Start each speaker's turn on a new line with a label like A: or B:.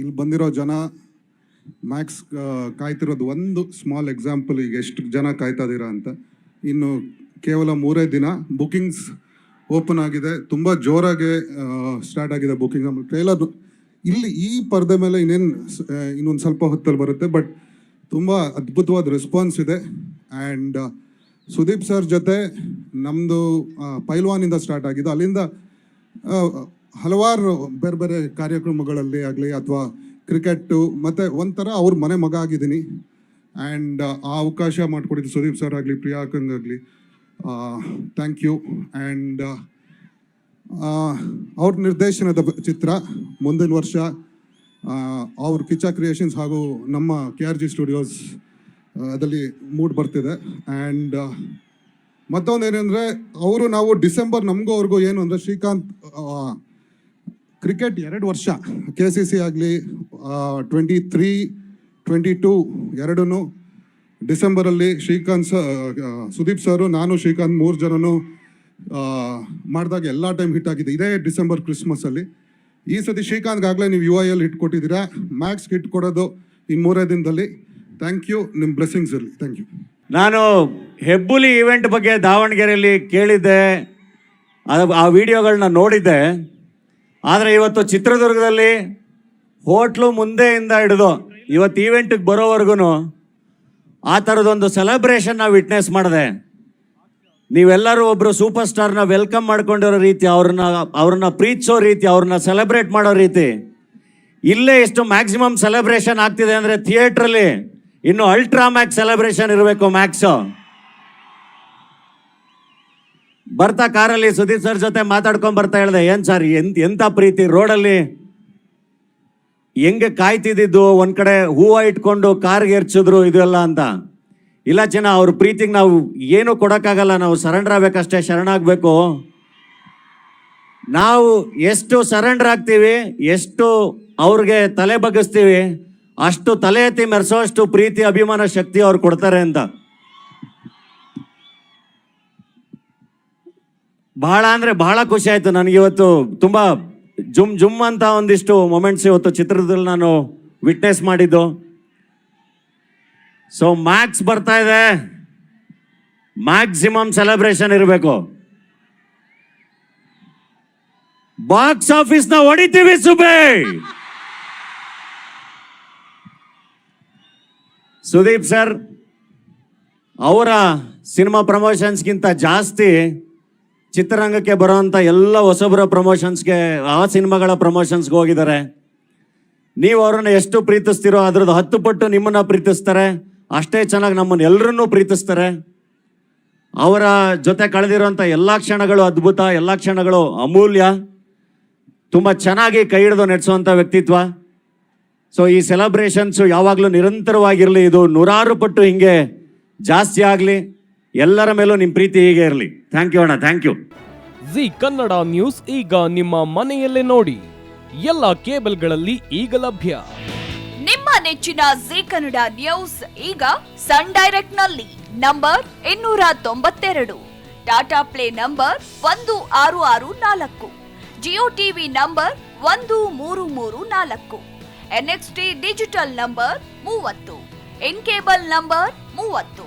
A: ಇಲ್ಲಿ ಬಂದಿರೋ ಜನ ಮ್ಯಾಕ್ಸ್ ಕಾಯ್ತಿರೋದು ಒಂದು ಸ್ಮಾಲ್ ಎಕ್ಸಾಂಪಲ್ ಈಗ ಎಷ್ಟು ಜನ ಕಾಯ್ತಾ ಇದ್ದೀರಾ ಅಂತ. ಇನ್ನು ಕೇವಲ ಮೂರೇ ದಿನ ಬುಕಿಂಗ್ಸ್ ಓಪನ್ ಆಗಿದೆ. ತುಂಬ ಜೋರಾಗಿ ಸ್ಟಾರ್ಟ್ ಆಗಿದೆ ಬುಕಿಂಗ್ ಆಮೇಲೆ ಟ್ರೈಲರ್ ಇಲ್ಲಿ ಈ ಪರದೆ ಮೇಲೆ ಇನ್ನೇನು ಇನ್ನೊಂದು ಸ್ವಲ್ಪ ಹೊತ್ತಲ್ಲಿ ಬರುತ್ತೆ. ಬಟ್ ತುಂಬ ಅದ್ಭುತವಾದ ರೆಸ್ಪಾನ್ಸ್ ಇದೆ. ಆ್ಯಂಡ್ ಸುದೀಪ್ ಸರ್ ಜೊತೆ ನಮ್ಮದು ಪೈಲ್ವಾನಿಂದ ಸ್ಟಾರ್ಟ್ ಆಗಿದೆ. ಅಲ್ಲಿಂದ ಹಲವಾರು ಬೇರೆ ಬೇರೆ ಕಾರ್ಯಕ್ರಮಗಳಲ್ಲಿ ಆಗಲಿ ಅಥವಾ ಕ್ರಿಕೆಟ್ಟು, ಮತ್ತು ಒಂಥರ ಅವ್ರ ಮನೆ ಮಗ ಆಗಿದ್ದೀನಿ. ಆ್ಯಂಡ್ ಆ ಅವಕಾಶ ಮಾಡಿಕೊಟ್ಟಿದ್ದು ಸುದೀಪ್ ಸರ್ ಆಗಲಿ ಪ್ರಿಯಾಕಂಗಾಗಲಿ ಥ್ಯಾಂಕ್ ಯು ಆ್ಯಂಡ್ ಅವ್ರ ನಿರ್ದೇಶನದ ಚಿತ್ರ ಮುಂದಿನ ವರ್ಷ ಅವ್ರ ಕಿಚ್ಚ ಕ್ರಿಯೇಷನ್ಸ್ ಹಾಗೂ ನಮ್ಮ ಕೆ ಆರ್ ಜಿ ಸ್ಟುಡಿಯೋಸ್ ಅದರಲ್ಲಿ ಮೂಡ್ ಬರ್ತಿದೆ. ಆ್ಯಂಡ್ ಮತ್ತೊಂದು ಏನಂದರೆ, ಅವರು ನಾವು ಡಿಸೆಂಬರ್ ನಮಗೂ ಅವ್ರಿಗೂ ಏನು ಅಂದರೆ ಶ್ರೀಕಾಂತ್ ಕ್ರಿಕೆಟ್ ಎರಡು ವರ್ಷ ಕೆ ಸಿ ಸಿ ಆಗಲಿ ಟ್ವೆಂಟಿ ತ್ರೀ ಟ್ವೆಂಟಿ ಟೂ ಎರಡೂ ಡಿಸೆಂಬರಲ್ಲಿ ಶ್ರೀಕಾಂತ್ ಸ ಸುದೀಪ್ ಸರು, ನಾನು, ಶ್ರೀಕಾಂತ್ ಮೂರು ಜನನು ಮಾಡಿದಾಗ ಎಲ್ಲ ಟೈಮ್ ಹಿಟ್ ಆಗಿದೆ. ಇದೇ ಡಿಸೆಂಬರ್ ಕ್ರಿಸ್ಮಸ್ಸಲ್ಲಿ ಈ ಸತಿ ಶ್ರೀಕಾಂತ್ಗಾಗಲೇ ನೀವು ಯು ಐ ಎಲ್ ಹಿಟ್ ಕೊಟ್ಟಿದ್ದೀರಾ. ಮ್ಯಾಕ್ಸ್ ಹಿಟ್ ಕೊಡೋದು ಈ ಮೂರೇ ದಿನದಲ್ಲಿ. ಥ್ಯಾಂಕ್ ಯು ನಿಮ್ಮ ಬ್ಲೆಸ್ಸಿಂಗ್ಸ್ ಇರಲಿ. ಥ್ಯಾಂಕ್ ಯು
B: ನಾನು ಹೆಬ್ಬುಲಿ ಈವೆಂಟ್ ಬಗ್ಗೆ ದಾವಣಗೆರೆಯಲ್ಲಿ ಕೇಳಿದ್ದೆ. ಆ ವಿಡಿಯೋಗಳನ್ನ ನೋಡಿದ್ದೆ. ಆದರೆ ಇವತ್ತು ಚಿತ್ರದುರ್ಗದಲ್ಲಿ ಹೋಟ್ಲು ಮುಂದೆಯಿಂದ ಹಿಡಿದು ಇವತ್ತು ಈವೆಂಟಿಗೆ ಬರೋವರೆಗೂ ಆ ಥರದೊಂದು ನಾವು ವಿಟ್ನೆಸ್ ಮಾಡಿದೆ. ನೀವೆಲ್ಲರೂ ಒಬ್ಬರು ಸೂಪರ್ ಸ್ಟಾರ್ನ ವೆಲ್ಕಮ್ ಮಾಡ್ಕೊಂಡಿರೋ ರೀತಿ, ಅವ್ರನ್ನ ಅವ್ರನ್ನ ಪ್ರೀತಿಸೋ ರೀತಿ, ಅವ್ರನ್ನ ಸೆಲೆಬ್ರೇಟ್ ಮಾಡೋ ರೀತಿ. ಇಲ್ಲೇ ಎಷ್ಟು ಮ್ಯಾಕ್ಸಿಮಮ್ ಸೆಲೆಬ್ರೇಷನ್ ಆಗ್ತಿದೆ ಅಂದರೆ ಥಿಯೇಟ್ರಲ್ಲಿ ಇನ್ನು ಅಲ್ಟ್ರಾ ಮ್ಯಾಕ್ಸ್ ಸೆಲೆಬ್ರೇಷನ್ ಇರಬೇಕು ಮ್ಯಾಕ್ಸು ಬರ್ತಾ ಕಾರಲ್ಲಿ ಸುದೀಪ್ ಸರ್ ಜೊತೆ ಮಾತಾಡ್ಕೊಂಡ್ ಬರ್ತಾ ಹೇಳ್ದೆ, ಏನ್ ಸರ್, ಎಂತ ಎಂತ ಪ್ರೀತಿ ರೋಡಲ್ಲಿ? ಹೆಂಗೆ ಕಾಯ್ತಿದ್ದು ಒಂದ್ ಕಡೆ ಹೂವ ಇಟ್ಕೊಂಡು ಕಾರ್ಗೆ ಎರ್ಚಿದ್ರು ಇದೆಲ್ಲ ಅಂತ. ಇಲ್ಲ ಜನ ಅವ್ರ ಪ್ರೀತಿಗೆ ನಾವು ಏನು ಕೊಡೋಕ್ಕಾಗಲ್ಲ, ನಾವು ಸರೆಂಡರ್ ಆಗ್ಬೇಕಷ್ಟೇ ಶರಣಾಗಬೇಕು ನಾವು ಎಷ್ಟು ಸರೆಂಡರ್ ಆಗ್ತೀವಿ, ಎಷ್ಟು ಅವ್ರಿಗೆ ತಲೆ ಬಗ್ಗಿಸ್ತೀವಿ, ಅಷ್ಟು ತಲೆ ಎತ್ತಿ ಮೆರೆಸೋಷ್ಟು ಪ್ರೀತಿ, ಅಭಿಮಾನ, ಶಕ್ತಿ ಅವ್ರು ಕೊಡ್ತಾರೆ ಅಂತ. ಬಹಳ ಅಂದ್ರೆ ಬಹಳ ಖುಷಿ ಆಯ್ತು. ನನಗೆ ಇವತ್ತು ತುಂಬಾ ಜುಮ್ ಜುಮ್ ಅಂತ ಒಂದಿಷ್ಟು ಮೊಮೆಂಟ್ಸ್ ಇವತ್ತು ಚಿತ್ರದಲ್ಲಿ ನಾನು ವಿಟ್ನೆಸ್ ಮಾಡಿದ್ದು. ಸೊ ಮ್ಯಾಕ್ಸ್ ಬರ್ತಾ ಇದೆ. ಮ್ಯಾಕ್ಸಿಮಮ್ ಸೆಲೆಬ್ರೇಷನ್ ಇರಬೇಕು. ಬಾಕ್ಸ್ ಆಫೀಸ್ನ ಹೊಡಿತೀವಿ ಸುಬೆ ಸುದೀಪ್ ಸರ್ ಅವರ ಸಿನಿಮಾ ಪ್ರಮೋಷನ್ಸ್ಗಿಂತ ಜಾಸ್ತಿ ಚಿತ್ರರಂಗಕ್ಕೆ ಬರೋವಂಥ ಎಲ್ಲ ಹೊಸಬರ ಪ್ರಮೋಷನ್ಸ್ಗೆ ಆ ಸಿನಿಮಾಗಳ ಪ್ರಮೋಷನ್ಸ್ಗೆ ಹೋಗಿದ್ದಾರೆ. ನೀವು ಅವ್ರನ್ನ ಎಷ್ಟು ಪ್ರೀತಿಸ್ತೀರೋ ಅದ್ರದ್ದು ಹತ್ತು ಪಟ್ಟು ನಿಮ್ಮನ್ನ ಪ್ರೀತಿಸ್ತಾರೆ. ಅಷ್ಟೇ ಚೆನ್ನಾಗಿ ನಮ್ಮನ್ನು ಎಲ್ಲರನ್ನೂ ಪ್ರೀತಿಸ್ತಾರೆ. ಅವರ ಜೊತೆ ಕಳೆದಿರುವಂಥ ಎಲ್ಲ ಕ್ಷಣಗಳು ಅದ್ಭುತ, ಎಲ್ಲ ಕ್ಷಣಗಳು ಅಮೂಲ್ಯ. ತುಂಬ ಚೆನ್ನಾಗಿ ಕೈ ಹಿಡಿದು ನಡೆಸುವಂಥ ವ್ಯಕ್ತಿತ್ವ. ಸೊ ಈ ಸೆಲೆಬ್ರೇಷನ್ಸು ಯಾವಾಗಲೂ ನಿರಂತರವಾಗಿರಲಿ. ಇದು ನೂರಾರು ಪಟ್ಟು ಹಿಂಗೆ ಜಾಸ್ತಿ ಆಗಲಿ. ಎಲ್ಲರ ಮೇಲೂ ನಿಮ್ಮ ಪ್ರೀತಿ ಹೀಗೆ ಇರಲಿ. ಥ್ಯಾಂಕ್ ಯು ಅಣ್ಣ thank you
C: Zee Kannada news ಈಗ ನಿಮ್ಮ ಮನೆಯಲ್ಲೇ ನೋಡಿ. ಎಲ್ಲ ಕೇಬಲ್ಗಳಲ್ಲಿ ಈಗ ಲಭ್ಯ.
D: ನಿಮ್ಮ ನೆಚ್ಚಿನ ಜಿ ಕನ್ನಡ ನ್ಯೂಸ್ ಈಗ ಸನ್ ಡೈರೆಕ್ಟ್ನಲ್ಲಿ ನಂಬರ್ ಇನ್ನೂರ ತೊಂಬತ್ತೆರಡು. ಟಾಟಾ ಪ್ಲೇ ನಂಬರ್ ಒಂದು ಆರು ಆರು ನಾಲ್ಕು. ಜಿಯೋ ಟಿವಿ ನಂಬರ್ ಒಂದು ಮೂರು ಮೂರು ನಾಲ್ಕು. ಎನ್ಎಕ್ಸ್ಟಿ ಡಿಜಿಟಲ್ ನಂಬರ್ ಮೂವತ್ತು. ಇನ್ ಕೇಬಲ್ ನಂಬರ್ ಮೂವತ್ತು.